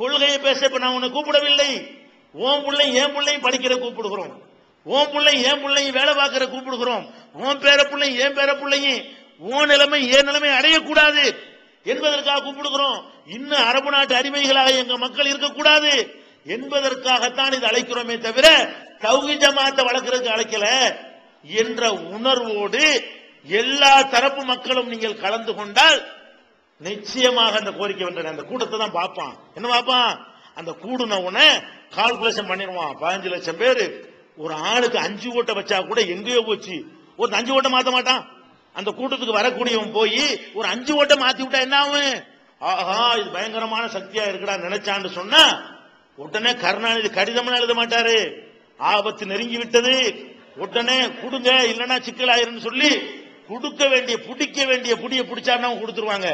கொள்கையை பேச இப்ப நான் உன்னை கூப்பிடவில்லை. ஓம் பிள்ளை என் பிள்ளையும் படிக்கிற கூப்பிடுகிறோம். ஓம் பிள்ளை என் பிள்ளையும் வேலை பார்க்கிற கூப்பிடுகிறோம். ஓம் பேர பிள்ளையும் என் பேர பிள்ளையும் ஓ நிலைமை ஏன் நிலைமை அடையக்கூடாது என்பதற்காக கூப்பிடுகிறோம். இன்னும் அரபு நாட்டு அடிமைகளாக எங்க மக்கள் இருக்கக்கூடாது என்பதற்காகத்தான் இது அழைக்கிறோமே தவிர தௌகி ஜமாத்தை வளர்க்கறதுக்கு அழைக்கல என்ற உணர்வோடு எல்லா தரப்பு மக்களும் நீங்கள் கலந்து கொண்டால் நிச்சயமாக அந்த கோரிக்கை வென்ற அந்த கூட்டத்தை தான் பார்ப்பான். என்ன பார்ப்பான்? அந்த கூடுன உடனே கால்குலேஷன் பண்ணிடுவான். பதினஞ்சு லட்சம் பேர். ஒரு ஆளுக்கு அஞ்சு ஓட்டை வச்சா கூட எங்கேயோ போச்சு. ஒரு அஞ்சு ஓட்டை மாத்த மாட்டான். அந்த கூட்டத்துக்கு வரக்கூடியவன் போய் ஒரு அஞ்சு ஓட்டை மாத்தி விட்டா என்ன ஆகும்? ஆஹா இது பயங்கரமான சக்தியா இருக்குடா நினைச்சான்னு சொன்னா உடனே கருணாநிதி கடிதம் எழுத மாட்டாரு. ஆபத்து நெருங்கி விட்டது. உடனே கொடுங்க இல்லைன்னா சிக்கலாயிருன்னு சொல்லி கொடுக்க வேண்டிய பிடிக்க வேண்டிய புடிய பிடிச்சாருன்னா கொடுத்துருவாங்க.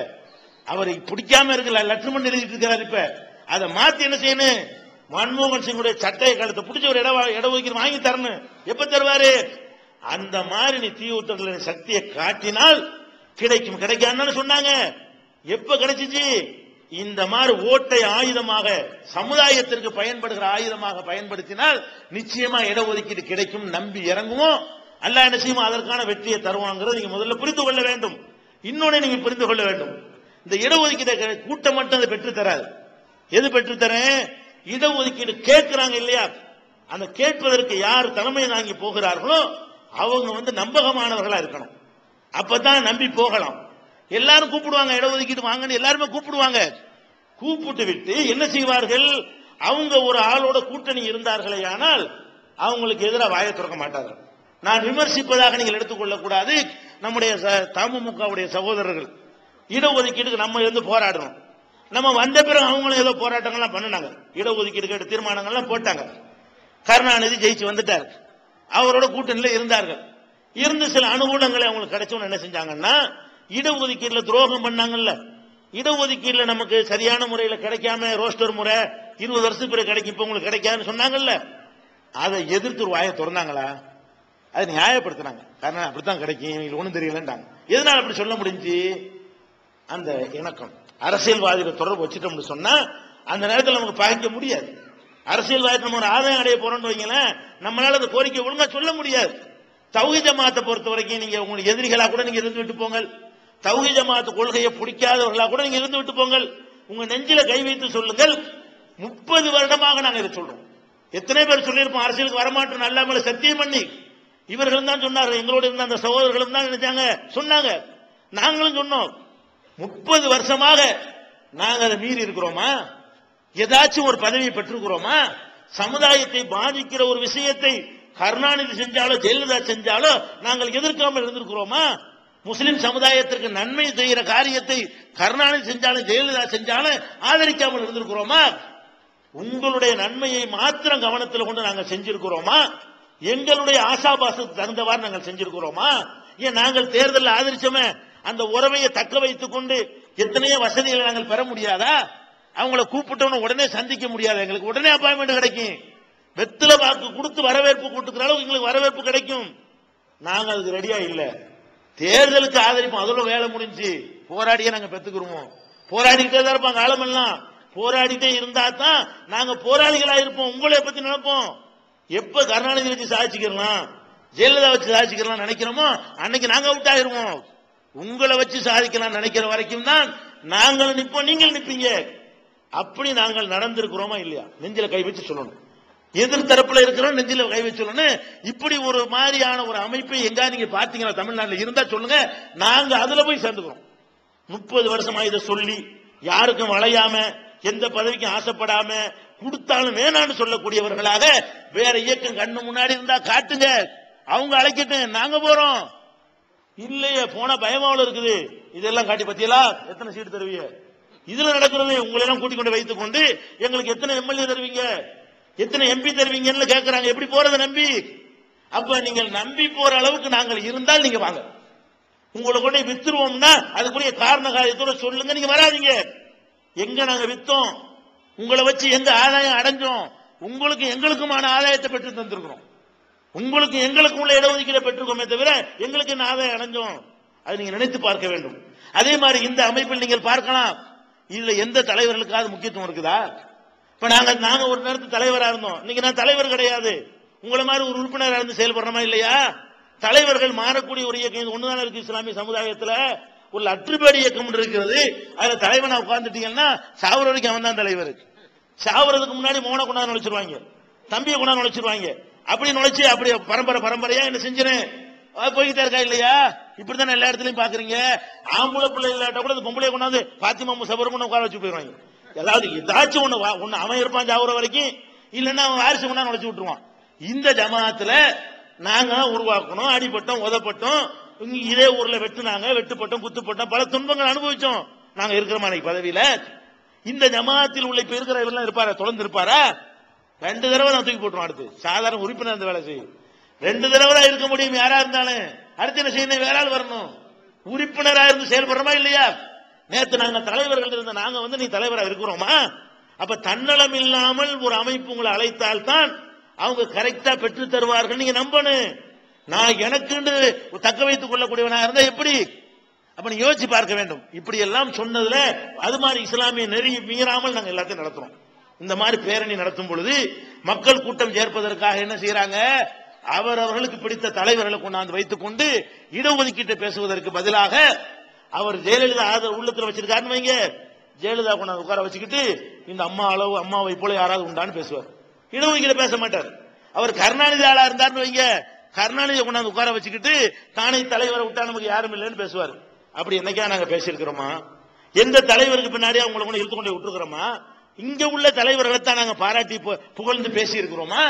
அவரை பிடிக்காம இருக்கல லட்சுமண் எழுதிட்டு இருக்கிறார் இப்ப. அதை மாத்தி என்ன செய்யணும்? மன்மோகன் சிங்குடைய சட்டையை கழுத்தை பிடிச்ச ஒரு இட இட ஒதுக்கீடு வாங்கி தரணும். எப்ப தருவாரு? அந்த மாதிரி நீ தீவுத்தர்களின் சக்தியை காட்டினால் கிடைக்கும். கிடைக்காதுன்னு சொன்னாங்க. எப்ப கிடைச்சிச்சு? இந்த மாதிரி ஓட்டை ஆயுதமாக சமுதாயத்திற்கு பயன்படுகிற ஆயுதமாக பயன்படுத்தினால் நிச்சயமா இடஒதுக்கீடு கிடைக்கும். நம்பி இறங்குவோம். அல்ல என்ன செய்யுமோ? அதற்கான வெற்றியை தருவாங்கிறது நீங்க முதல்ல புரிந்து கொள்ள வேண்டும். இன்னொன்னு நீங்க புரிந்து கொள்ள வேண்டும். இந்த இடஒதுக்கீடு கூட்டம் மட்டும் அதை பெற்று தராது. எது பெற்று தரேன்? இடஒதுக்கீடு கேட்கிறாங்க இல்லையா? அந்த கேட்பதற்கு யார் தலைமை தாங்கி போகிறார்களோ அவங்க வந்து நம்பகமானவர்களா இருக்கணும். அப்பதான் நம்பி போகலாம். எல்லாரும் கூப்பிடுவாங்க இடஒதுக்கீடு வாங்கன்னு எல்லாருமே கூப்பிடுவாங்க. கூப்பிட்டு விட்டு என்ன செய்வார்கள்? அவங்க ஒரு ஆளோட கூட்டணி இருந்தார்களே ஆனால் அவங்களுக்கு எதிராக வாயை திறக்க மாட்டார்கள். நான் விமர்சிப்பதாக நீங்கள் எடுத்துக்கொள்ளக்கூடாது. நம்முடைய ச- தமுமுகவுடைய சகோதரர்கள் இடஒதுக்கீடுக்கு நம்ம இருந்து போராடணும். நம்ம வந்த பிறகு அவங்களும் ஏதோ போராட்டங்கள்லாம் பண்ணினாங்க. இடஒதுக்கீடு கேட்டு தீர்மானங்கள்லாம் போட்டாங்க. கருணாநிதி ஜெயிச்சு வந்துட்டார். அவரோட கூட்டணியில் இருந்தார்கள். இருந்து சில அனுகூலங்களை அவங்களுக்கு கிடைச்சவங்க என்ன செஞ்சாங்கன்னா இடஒதுக்கீடுல துரோகம் பண்ணாங்கல்ல. இடஒதுக்கீடுல நமக்கு சரியான முறையில் கிடைக்காம ரோஸ்டர் முறை இருபது வருஷத்துக்கு பிறகு கிடைக்கும் இப்போ உங்களுக்கு கிடைக்காதுன்னு சொன்னாங்கல்ல. அதை எதிர்த்து ஒரு வாயை திறந்தாங்களா? அதை நியாயப்படுத்தினாங்க. காரணம் அப்படித்தான் கிடைக்கும் இவங்களுக்கு ஒன்றும் தெரியலன்றாங்க. எதனால அப்படி சொல்ல முடிஞ்சு? அந்த இணக்கம். அரசியல்வாதிகள் தொடர்பு வச்சுட்டோம்னு சொன்னா அந்த நேரத்தில் நமக்கு பகைக்க முடியாது. அரசியல்வாதி நம்ம ஒரு ஆதாயம் அடைய போறோம்னு வைங்களேன் நம்மளால அந்த கோரிக்கை ஒழுங்கா சொல்ல முடியாது. தௌஹி ஜமாத்தை பொறுத்த வரைக்கும் நீங்க உங்களுக்கு எதிரிகளா கூட நீங்க இருந்து விட்டு போங்கள். தௌஹி ஜமாத்து கொள்கையை பிடிக்காதவர்களா கூட நீங்க இருந்து விட்டு போங்கள். உங்க நெஞ்சில கை வைத்து சொல்லுங்கள். முப்பது வருடமாக நாங்க இதை சொல்றோம். எத்தனை பேர் சொல்லியிருப்போம் அரசியலுக்கு வரமாட்டோம் அல்லாமல் சத்தியம் பண்ணி. இவர்களும் தான் சொன்னார்கள் எங்களோட இருந்த அந்த சகோதரர்களும் தான் நினைச்சாங்க சொன்னாங்க. நாங்களும் சொன்னோம். முப்பது வருஷமாக நாங்க அதை மீறி இருக்கிறோமா? ஏதாச்சும் ஒரு பதவியை பெற்றிருக்கிறோமா? சமுதாயத்தை பாதிக்கிற ஒரு விஷயத்தை கருணாநிதி செஞ்சாலோ ஜெயலலிதா செஞ்சாலோ நாங்கள் எதிர்க்காமல் இருந்திருக்கிறோமா? முஸ்லிம் சமுதாயத்திற்கு நன்மை செய்கிற காரியத்தை கருணாநிதி செஞ்சாலும் ஜெயலலிதா செஞ்சாலும் ஆதரிக்காமல் இருந்திருக்கிறோமா? உங்களுடைய நன்மையை மாத்திரம் கவனத்தில் கொண்டு நாங்கள் செஞ்சிருக்கிறோமா? எங்களுடைய ஆசாபாசத்துக்கு தகுந்தவாறு நாங்கள் செஞ்சிருக்கிறோமா? ஏன் நாங்கள் தேர்தலில் ஆதரிச்சோமே? அந்த உறவையை தக்க வைத்துக் கொண்டு எத்தனையோ வசதிகளை நாங்கள் பெற முடியாதா? அவங்கள கூப்பிட்டோன்னு உடனே சந்திக்க முடியாது. எங்களுக்கு உடனே அப்பாயின்மெண்ட் கிடைக்கும். வெத்தில வாக்கு கொடுத்து வரவேற்பு கொடுத்துக்கிற அளவுக்கு எங்களுக்கு வரவேற்பு கிடைக்கும். நாங்கள் அதுக்கு ரெடியா இல்ல. தேர்தலுக்கு ஆதரிப்போம் அதோட வேலை முடிஞ்சு போராடியே நாங்க பெத்துக்கிறோம் போராடிக்கிட்டே தான் இருப்பாங்க ஆழமெல்லாம் போராடிட்டே இருந்தா தான் நாங்க போராளிகளா இருப்போம். உங்களை பத்தி நினைப்போம். எப்ப கருணாநிதி வச்சு சாதிச்சுக்கலாம் ஜெயலலிதா வச்சு சாதிச்சுக்கலாம் நினைக்கிறோமோ அன்னைக்கு நாங்க அவுட் ஆயிருவோம். உங்களை வச்சு சாதிக்கலாம் நினைக்கிற வரைக்கும் தான் நாங்கள் நிப்போம் நீங்கள் நிப்பீங்க. அப்படி நாங்கள் நடந்திருக்கிறோமா இல்லையா? நெஞ்சில கை வச்சு சொல்லணும். எதிர் தரப்புல இருக்கிறோம் நெஞ்சில கை வச்சு சொல்லணும். இப்படி ஒரு மாதிரியான ஒரு அமைப்பை எங்கா நீங்க பாத்தீங்கன்னா தமிழ்நாட்டில் இருந்தா சொல்லுங்க. நாங்க அதுல போய் சேர்ந்துக்கிறோம். முப்பது வருஷமா இதை சொல்லி யாருக்கும் வளையாம எந்த பதவிக்கும் ஆசைப்படாம கொடுத்தாலும் வேணான்னு சொல்லக்கூடியவர்களாக வேற இயக்கம் கண்ணு முன்னாடி இருந்தா காட்டுங்க. அவங்க அழைக்கட்டும் நாங்க போறோம். இல்லையே போனா பயமாவில் இருக்குது. இதெல்லாம் காட்டி பத்தியலா எத்தனை சீட்டு தருவீங்க? இதுல நடக்கிறது உங்களை எல்லாம் கூட்டிக் கொண்டு வைத்துக் கொண்டு எங்களுக்கு எத்தனை எம்எல்ஏ தருவீங்க? எத்தனை எம்பி தருவீங்கன்னு கேக்குறாங்க. எப்படி போறத நம்பி? அப்ப நீங்கள் நம்பி போற அளவுக்கு நாங்கள் இருந்தால் நீங்க வாங்க. உங்களை கொண்டு வித்துருவோம்னா அதுக்குரிய காரண காரியத்தோட சொல்லுங்க. நீங்க வராதீங்க. எங்க நாங்க வித்தோம்? உங்களை வச்சு எங்க ஆதாயம் அடைஞ்சோம்? உங்களுக்கு எங்களுக்குமான ஆதாயத்தை பெற்று தந்திருக்கிறோம். உங்களுக்கு எங்களுக்கு உள்ள இடஒதுக்கீடு பெற்றுக்கோமே தவிர எங்களுக்கு என்ன ஆதாயம் அடைஞ்சோம்? அதை நீங்க நினைத்து பார்க்க வேண்டும். அதே மாதிரி இந்த அமைப்பில் நீங்கள் பார்க்கலாம். இதுல எந்த தலைவர்களுக்காவது முக்கியத்துவம் இருக்குதா? இப்ப நாங்க நாங்க ஒரு நேரத்து தலைவரா இருந்தோம். இன்னைக்கு நான் தலைவர் கிடையாது. உங்களை மாதிரி ஒரு உறுப்பினராக இருந்து செயல்படுறோமா இல்லையா? தலைவர்கள் மாறக்கூடிய ஒரு இயக்கம் இது. இருக்கு இஸ்லாமிய சமுதாயத்துல? ஒரு அற்றுப்பேடி இயக்கம் ஒன்று இருக்கிறது. அதுல தலைவனா உட்கார்ந்துட்டீங்கன்னா சாவர வரைக்கும் அவன் தான் தலைவர். சாவறதுக்கு முன்னாடி மோன கொண்டாந்து நுழைச்சிருவாங்க தம்பியை கொண்டாந்து நுழைச்சிருவாங்க அப்படி நுழைச்சு அப்படி பரம்பரை பரம்பரையா என்ன செஞ்சிருேன் போய்கிட்டே இருக்கா இல்லையா? இப்படித்தானே எல்லா இடத்துலயும் பாக்குறீங்க? ஆம்பளை பிள்ளை இல்லாட்ட கூட பொம்பளை கொண்டாந்து பாத்திமா சபரமன் உட்கார வச்சு போயிடுவாங்க. ஏதாவது ஏதாச்சும் ஒண்ணு வா- ஒண்ணு அவன் இருப்பான் ஜாவுற வரைக்கும் இல்லைன்னா அவன் வாரிசு கொண்டா நுழைச்சு விட்டுருவான். இந்த ஜமாத்துல நாங்க உருவாக்கணும் அடிபட்டோம் உதப்பட்டோம் இதே ஊர்ல வெட்டுனாங்க வெட்டுப்பட்டோம் குத்துப்பட்டோம் பல துன்பங்கள் அனுபவிச்சோம். நாங்க இருக்கிறோமா பதவியில? இந்த ஜமாத்தில் உள்ள இப்ப இருக்கிற இவரெல்லாம் இருப்பாரா? தொடர்ந்து இருப்பாரா ரெண்டு தடவை நான் தூக்கி போட்டுருவோம் அடுத்து. சாதாரண உறுப்பினர் அந்த வேலை செய்யும். ரெண்டு தடவை தான் இருக்க முடியும் யாரா இருந்தாலும். அடுத்து என்ன செய்யணும்? வேற ஆள் வரணும். உறுப்பினரா இருந்து செயல்படுறோமா இல்லையா? நேத்து நாங்க தலைவர்கள் இருந்த நாங்க வந்து நீ தலைவரா இருக்கிறோமா? அப்ப தன்னலம் இல்லாமல் ஒரு அமைப்பு உங்களை அழைத்தால் தான் அவங்க கரெக்டா பெற்று தருவார்கள். நீங்க நம்பணும். நான் எனக்குன்னு தக்க வைத்துக் கொள்ளக்கூடியவனா இருந்தா எப்படி? அப்ப நீ யோசிச்சு பார்க்க வேண்டும். இப்படி எல்லாம் சொன்னதுல அது மாதிரி இஸ்லாமிய நெறி மீறாமல் நாங்க எல்லாத்தையும் நடத்துறோம். இந்த மாதிரி பேரணி நடத்தும் பொழுது மக்கள் கூட்டம் சேர்ப்பதற்காக என்ன செய்யறாங்க? அவர் அவர்களுக்கு பிடித்த தலைவர்களை கொண்டாந்து வைத்துக் கொண்டு இடஒதுக்கீட்டை பேசுவதற்கு பதிலாக அவர் ஜெயலலிதா உள்ளத்துல வச்சிருக்காருன்னு வைங்க. ஜெயலலிதா கொண்டாந்து உட்கார வச்சுக்கிட்டு இந்த அம்மா அளவு அம்மாவை போல யாராவது உண்டான்னு பேசுவார். இடஒதுக்கீடு பேச மாட்டார். அவர் கருணாநிதி ஆளா இருந்தார்னு வைங்க. கருணாநிதியை கொண்டாந்து உட்கார வச்சுக்கிட்டு தானே தலைவரை விட்டா நமக்கு யாரும் இல்லைன்னு பேசுவார். அப்படி என்னைக்கா நாங்க பேசியிருக்கிறோமா? எந்த தலைவருக்கு பின்னாடி அவங்களை கொண்டு இழுத்து கொண்டு விட்டுருக்கிறோமா? இங்க உள்ள தலைவர்களை தான் நாங்க பாராட்டி பு- புகழ்ந்து பேசி இருக்கிறோமா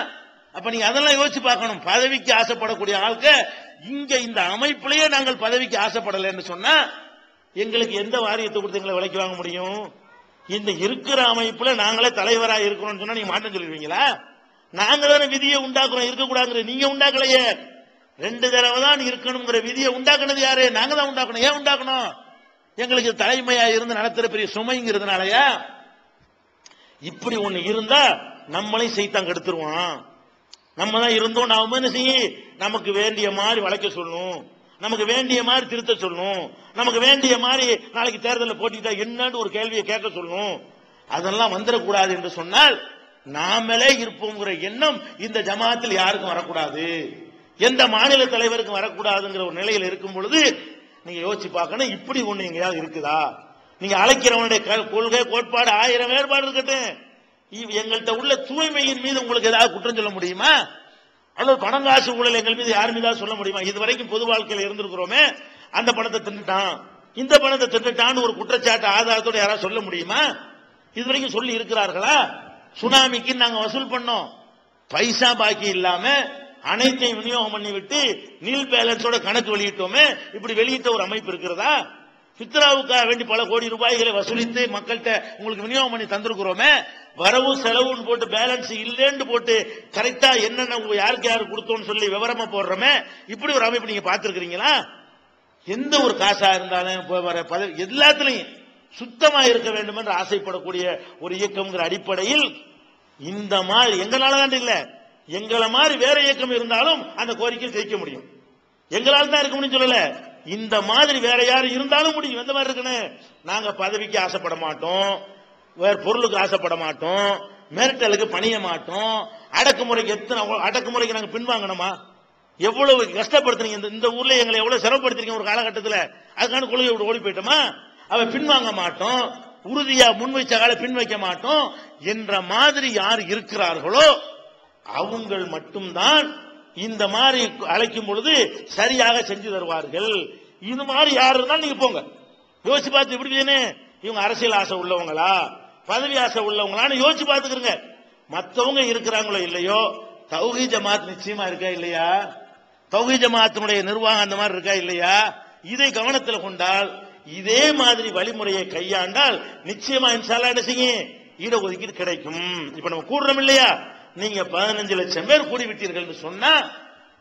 அப்ப நீங்க அதெல்லாம் யோசிச்சு பார்க்கணும். பதவிக்கு ஆசைப்படக்கூடிய ஆளுக்கு இங்க இந்த அமைப்பிலேயே நாங்கள் பதவிக்கு ஆசைப்படலைன்னு சொன்னா எங்களுக்கு எந்த வாரியத்தை கொடுத்து எங்களை விலைக்கு வாங்க முடியும்? இந்த இருக்கிற அமைப்புல நாங்களே தலைவரா இருக்கிறோம்னு சொன்னா நீங்க மாற்றம் சொல்லிடுவீங்களா? நாங்க தானே விதியை உண்டாக்குறோம். இருக்கக்கூடாதுங்கிற நீங்க உண்டாக்கலையே. ரெண்டு தடவை தான் இருக்கணுங்கிற விதியை உண்டாக்குனது யாரு? நாங்க தான் உண்டாக்கணும். ஏன் உண்டாக்கணும்? எங்களுக்கு தலைமையா இருந்து நடத்துற பெரிய சுமைங்கிறதுனாலயா? இப்படி ஒண்ணு இருந்தா நம்மளையும் செய்தான் கெடுத்துருவான். நம்ம தான் இருந்தோம் நாம என்ன செய்ய? நமக்கு வேண்டிய மாதிரி வளைக்க சொல்லணும். நமக்கு வேண்டிய மாதிரி திருத்த சொல்லணும். நமக்கு வேண்டிய மாதிரி நாளைக்கு தேர்தலில் போட்டிட்டா என்னன்னு ஒரு கேள்வியை கேட்க சொல்லணும். அதெல்லாம் வந்துடக்கூடாது என்று சொன்னால் நாமளே இருப்போங்கிற எண்ணம் இந்த ஜமாத்தில் யாருக்கும் வரக்கூடாது. எந்த மாநில தலைவருக்கும் வரக்கூடாதுங்கிற ஒரு நிலையில் இருக்கும் பொழுது நீங்க யோசிச்சு பார்க்கணும் இப்படி ஒண்ணு எங்கேயாவது இருக்குதா? நீங்க அழைக்கிறவனுடைய க- கொள்கை கோட்பாடு ஆயிரம் வேறுபாடு இருக்கட்டும். எங்கள்கிட்ட உள்ள தூய்மையின் மீது உங்களுக்கு ஏதாவது குற்றம் சொல்ல முடியுமா? அல்லது பணம் காசு ஊழல் எங்கள் மீது யார் மீதாவது சொல்ல முடியுமா? இது வரைக்கும் பொது வாழ்க்கையில் இருந்திருக்கிறோமே. அந்த பணத்தை தின்னுட்டான். இந்த பணத்தை தின்னுட்டான்னு ஒரு குற்றச்சாட்டு ஆதாரத்தோட யாராவது சொல்ல முடியுமா? இது வரைக்கும் சொல்லி இருக்கிறார்களா? சுனாமிக்கு நாங்க வசூல் பண்ணோம். பைசா பாக்கி இல்லாம அனைத்தையும் விநியோகம் பண்ணி விட்டு நீல் பேலன்ஸோட கணக்கு வெளியிட்டோமே. இப்படி வெளியிட்ட ஒரு அமைப்பு இருக்கிறதா? ஃபித்ராவுக்காக வேண்டி பல கோடி ரூபாய்களை வசூலித்து மக்கள்கிட்ட உங்களுக்கு விநியோகம் பண்ணி தந்திருக்கிறோமே வரவு செலவுன்னு போட்டு பேலன்ஸ் இல்லைன்னு போட்டு கரெக்டா என்னென்ன யாருக்கு யாரு கொடுத்தோம்னு சொல்லி விவரமா போடுறோமே இப்படி ஒரு அமைப்பு நீங்க பாத்துருக்கீங்களா எந்த ஒரு காசா இருந்தாலும் இப்ப வர எல்லாத்துலயும் சுத்தமா இருக்க வேண்டும் என்று ஆசைப்படக்கூடிய ஒரு இயக்கம்ங்கிற அடிப்படையில் இந்த மாதிரி எங்களால தான் இல்ல எங்களை மாதிரி வேற இயக்கம் இருந்தாலும் அந்த கோரிக்கையை ஜெயிக்க முடியும். எங்களால தான் இருக்க முடியும் சொல்லல. இந்த மாதிரி வேற யாரும் இருந்தாலும் முடியும் எந்த மாதிரி இருக்குன்னு? நாங்க பதவிக்கு ஆசைப்பட மாட்டோம். வேற பொருளுக்கு ஆசைப்பட மாட்டோம். மிரட்டலுக்கு பணிய மாட்டோம். அடக்குமுறைக்கு எத்தனை அடக்குமுறைக்கு நாங்க பின்வாங்கணுமா? எவ்வளவு கஷ்டப்படுத்துறீங்க? இந்த இந்த ஊர்ல எங்களை எவ்வளவு சிரமப்படுத்திருக்கீங்க ஒரு காலகட்டத்தில்? அதுக்கான கொள்கை விட்டு ஓடி போயிட்டோமா? அவ பின்வாங்க மாட்டோம். உறுதியா முன் வச்ச கால பின் வைக்க மாட்டோம். என்ற மாதிரி யார் இருக்கிறார்களோ அவங்கள் மட்டும்தான் இந்த மாதிரி அழைக்கும் பொழுது சரியாக செஞ்சு தருவார்கள். இது மாதிரி யார் இருந்தாலும் நீங்க போங்க. யோசிச்சு பார்த்து இப்படி இவங்க அரசியல் ஆசை உள்ளவங்களா? பதவி ஆசை உள்ளவங்களான்னு யோசிச்சு பார்த்துக்கிறங்க மற்றவங்க இருக்கிறாங்களோ இல்லையோ? தௌஹி ஜமாத் நிச்சயமா இருக்கா இல்லையா? தௌஹி ஜமாத்தினுடைய நிர்வாகம் அந்த மாதிரி இருக்கா இல்லையா? இதை கவனத்தில் கொண்டால் இதே மாதிரி வழிமுறையை கையாண்டால் நிச்சயமா இன்சாலா என்ன செய்யும்? ஈட ஒதுக்கீடு கிடைக்கும். இப்ப நம்ம கூடுறோம் இல்லையா? நீங்க பதினஞ்சு லட்சம் பேர் கூடி விட்டீர்கள் சொன்னா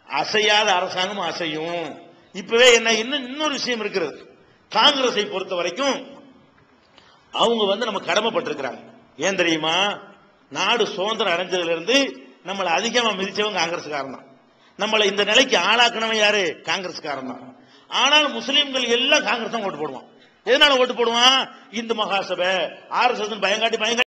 அசையாத அரசாங்கம் அசையும். இப்பவே என்ன இன்னும் இன்னொரு விஷயம் இருக்கிறது. காங்கிரஸை பொறுத்த வரைக்கும் அவங்க வந்து நம்ம கடமைப்பட்டிருக்கிறாங்க. ஏன் தெரியுமா? நாடு சுதந்திரம் அடைஞ்சதுல இருந்து நம்மளை அதிகமா மிதிச்சவங்க காங்கிரஸ்காரன் தான். நம்மளை இந்த நிலைக்கு ஆளாக்கணவன் யாரு? காங்கிரஸ்காரன் தான். ஆனால் முஸ்லீம்கள் எல்லாம் காங்கிரஸ் தான் ஓட்டு போடுவான். எதனால ஓட்டு போடுவான்? இந்து மகாசபை ஆர் எஸ் பயங்காட்டி பயங்காட்டி